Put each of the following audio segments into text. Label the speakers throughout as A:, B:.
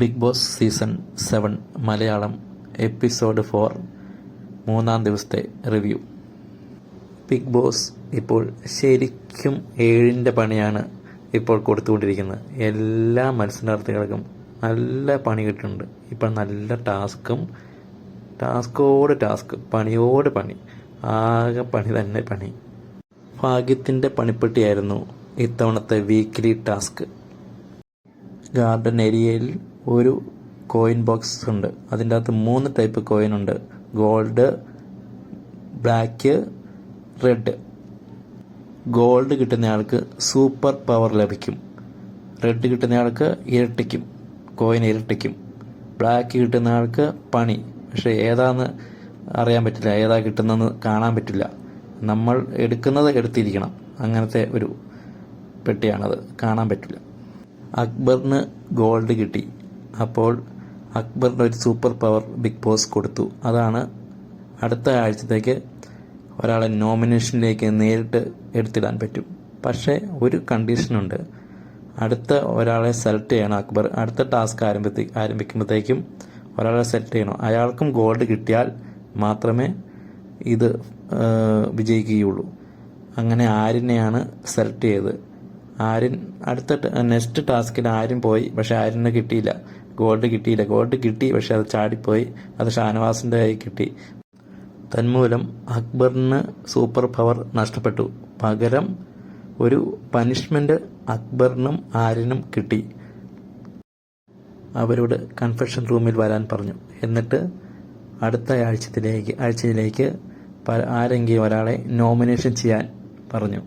A: Big Boss season seven Malayalam episode four മൂന്നാം ദിവസത്തെ review. Big boss ഇപ്പോൾ ശരിക്കും ഏഴിന്റെ പണിയാണ് ഇപ്പോൾ കൊടുത്തുകൊണ്ടിരിക്കുന്നത്. എല്ലാ മത്സരാർത്ഥികൾക്കും നല്ല പണി കിട്ടുന്നുണ്ട്. ഇപ്പം നല്ല ടാസ്കും ടാസ്കോട് ടാസ്ക് പണിയോട് പണി ആകെ പണി തന്നെ പണി. ഭാഗ്യത്തിന്റെ പണിപ്പെട്ടിയായിരുന്നു ഇത്തവണത്തെ വീക്ക്ലി ടാസ്ക് ഗാർഡൻ ഏരിയയിൽ ഒരു കോയിൻ ബോക്സ് ഉണ്ട്. അതിന്റെ അകത്ത് മൂന്ന് ടൈപ്പ് കോയിൻ ഉണ്ട്. ഗോൾഡ് ബ്ലാക്ക് റെഡ് ഗോൾഡ് കിട്ടുന്നയാൾക്ക് സൂപ്പർ പവർ ലഭിക്കും. റെഡ് കിട്ടുന്നയാൾക്ക് ഇരട്ടിക്കും. കോയിൻ ഇരട്ടിക്കും. ബ്ലാക്ക് കിട്ടുന്ന ആൾക്ക് പണി. പക്ഷേ ഏതാന്ന് അറിയാൻ പറ്റില്ല. ഏതാ കിട്ടുന്നതെന്ന് കാണാൻ പറ്റില്ല. നമ്മൾ എടുക്കുന്നത് എടുത്തിരിക്കണം. അങ്ങനത്തെ ഒരു പെട്ടിയാണത്. കാണാൻ പറ്റില്ല. അക്ബറിന് ഗോൾഡ് കിട്ടി. അപ്പോൾ അക്ബറിന് ഒരു സൂപ്പർ പവർ ബിഗ് ബോസ് കൊടുത്തു. അതാണ് അടുത്ത ആഴ്ചത്തേക്ക് ഒരാളെ നോമിനേഷനിലേക്ക് നേരിട്ട് എടുത്തിടാൻ പറ്റും. പക്ഷേ ഒരു കണ്ടീഷനുണ്ട്. അടുത്ത ഒരാളെ സെലക്ട് ചെയ്യണം അക്ബർ. അടുത്ത ടാസ്ക് ആരംഭത്തി ആരംഭിക്കുമ്പോഴത്തേക്കും ഒരാളെ സെലക്ട് ചെയ്യണം. അയാൾക്കും ഗോൾഡ് കിട്ടിയാൽ മാത്രമേ ഇത് വിജയിക്കുകയുള്ളൂ. അങ്ങനെ ആരിനെയാണ് സെലക്ട് ചെയ്തത്. ആര്യൻ അടുത്ത നെക്സ്റ്റ് ടാസ്കിൽ ആര്യൻ പോയി. പക്ഷെ ആര്യനെ കിട്ടിയില്ല. ഗോൾഡ് കിട്ടിയില്ല. ഗോൾഡ് കിട്ടി പക്ഷെ അത് ചാടിപ്പോയി. അത് ഷാനവാസിന്റെ കൈ കിട്ടി. തന്മൂലം അക്ബറിന് സൂപ്പർ പവർ നഷ്ടപ്പെട്ടു. പകരം ഒരു പനിഷ്മെന്റ് അക്ബറിനും ആര്യനും കിട്ടി. അവരോട് കൺഫെഷൻ റൂമിൽ വരാൻ പറഞ്ഞു. എന്നിട്ട് അടുത്ത ആഴ്ചത്തിലേക്ക് ആഴ്ചയിലേക്ക് ആരെങ്കിലും ഒരാളെ നോമിനേഷൻ ചെയ്യാൻ പറഞ്ഞു.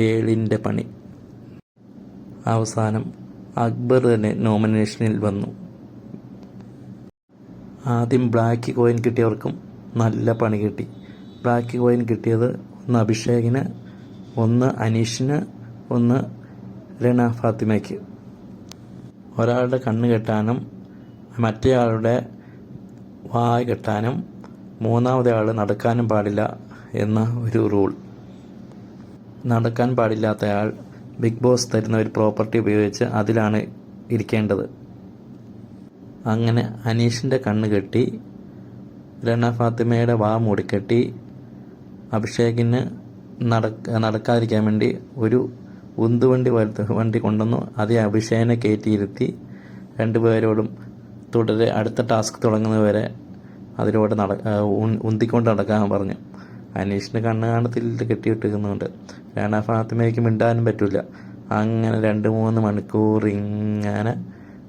A: ഏളിന്റെ പണി. അവസാനം അക്ബർ തന്നെ നോമിനേഷനിൽ വന്നു. ആദ്യം ബ്ലാക്ക് കോയിൻ കിട്ടിയവർക്കും നല്ല പണി കിട്ടി. ബ്ലാക്ക് കോയിൻ കിട്ടിയത് ഒന്ന് അഭിഷേകിന് ഒന്ന് അനീഷിന് ഒന്ന് രണ ഫാത്തിമയ്ക്ക്. ഒരാളുടെ കണ്ണ് കെട്ടാനും മറ്റേയാളുടെ വായ കെട്ടാനും മൂന്നാമത്തെ ആൾ നടക്കാനും പാടില്ല എന്ന ഒരു റൂൾ. നടക്കാൻ പാടില്ലാത്തയാൾ ബിഗ് ബോസ് തരുന്ന ഒരു പ്രോപ്പർട്ടി ഉപയോഗിച്ച് അതിലാണ് ഇരിക്കേണ്ടത്. അങ്ങനെ അനീഷിന്റെ കണ്ണ് കെട്ടി രണ ഫാത്തിമയുടെ വാ മൂടിക്കെട്ടി അഭിഷേകിന് നടക്ക നടക്കാതിരിക്കാൻ വേണ്ടി ഒരു ഉന്തുവണ്ടി വലുത്ത് വണ്ടി കൊണ്ടുവന്നു. അതേ അഭിഷേകനെ കയറ്റിയിരുത്തി രണ്ടുപേരോടും തുടരെ അടുത്ത ടാസ്ക് തുടങ്ങുന്നതുവരെ അതിലൂടെ നട ഉന്തിക്കൊണ്ട് നടക്കാൻ പറഞ്ഞു. അനീഷിന് കണ്ണ് കാണത്തിൽ കെട്ടിയിട്ടിരിക്കുന്നുണ്ട് രണ ഫാത്തിമയ്ക്ക് മിണ്ടാനും പറ്റില്ല അങ്ങനെ രണ്ട് മൂന്ന് മണിക്കൂർ ഇങ്ങനെ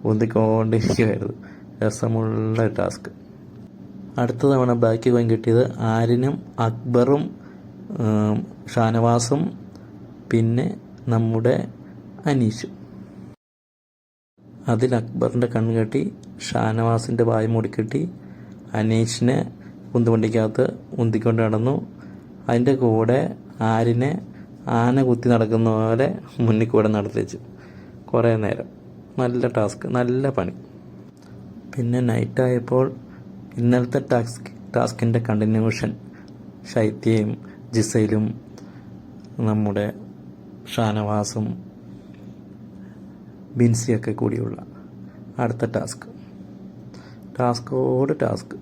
A: ഉന്തിക്കൊണ്ടിരിക്കുമായിരുന്നു രസമുള്ള ടാസ്ക്. അടുത്ത തവണ ബാക്കി കോയിൻ കിട്ടിയത് ആരിനും അക്ബറും ഷാനവാസും പിന്നെ നമ്മുടെ അനീഷും. അതിൽ അക്ബറിന്റെ കണ്ണ് കെട്ടി ഷാനവാസിന്റെ വായ മൂടിക്കെട്ടി അനീഷിനെ ഉന്തുവണ്ടിക്കകത്ത് ഉന്തിക്കൊണ്ട് നടന്നു. അതിന്റെ കൂടെ ആരിനെ ആന കുത്തി നടക്കുന്ന പോലെ മുന്നിൽ കൂടെ നടത്തിച്ചു കുറേ നേരം. നല്ല ടാസ്ക് നല്ല പണി. പിന്നെ നൈറ്റായപ്പോൾ ഇന്നലത്തെ ടാസ്ക് ടാസ്കിന്റെ കണ്ടിന്യൂഷൻ ശൈത്യയും ജിസയിലും നമ്മുടെ ഷാനവാസും ബിൻസിയൊക്കെ കൂടിയുള്ള അടുത്ത ടാസ്ക്. ടാസ്കോട് ടാസ്ക്.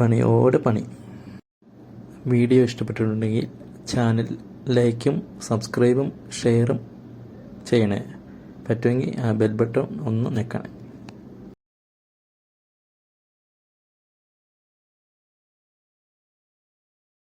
A: പണിയോട് പണി. വീഡിയോ ഇഷ്ടപ്പെട്ടിട്ടുണ്ടെങ്കിൽ ചാനൽ ലൈക്കും സബ്സ്ക്രൈബും ഷെയറും ചെയ്യണേ. പറ്റുമെങ്കിൽ ആ ബെൽ ബട്ടൺ ഒന്ന് നിൽക്കണേ